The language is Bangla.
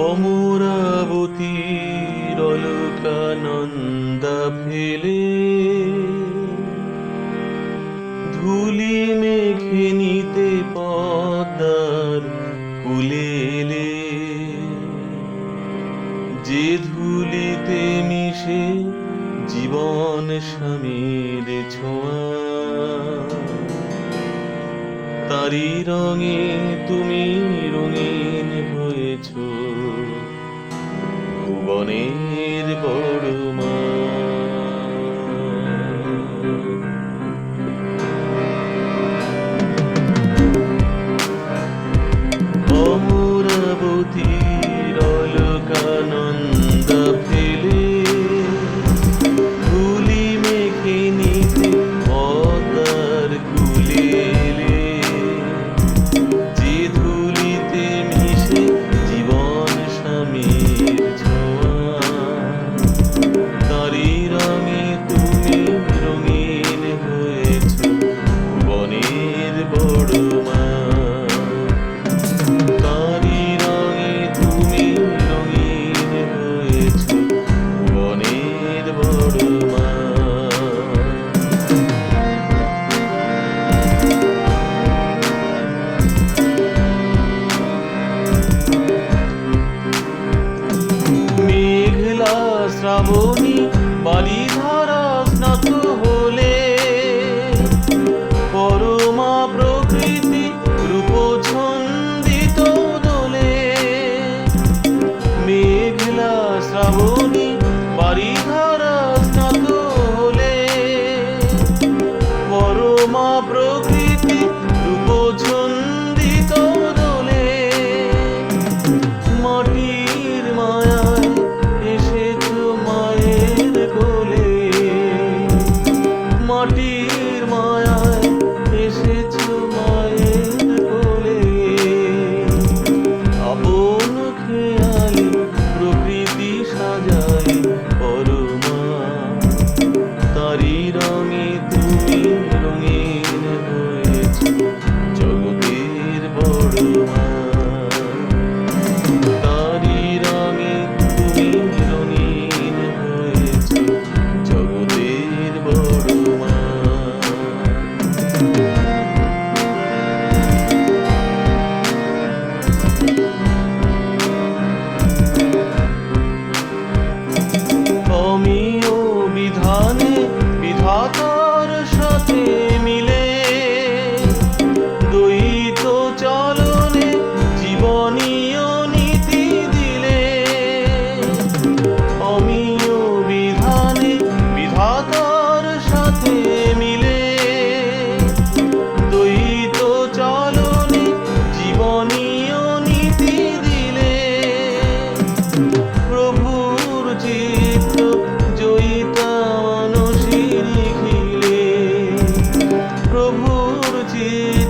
অমরাবতীর অলকানন্দা ফেলে ধুলি মেখে নিতে পদার কুলেলে যে ধুলিতে মিশে জীবন স্বামীর ছোঁয়া তারি রঙে তুমি মনের বড় শ্রাবণী বালিধা grande.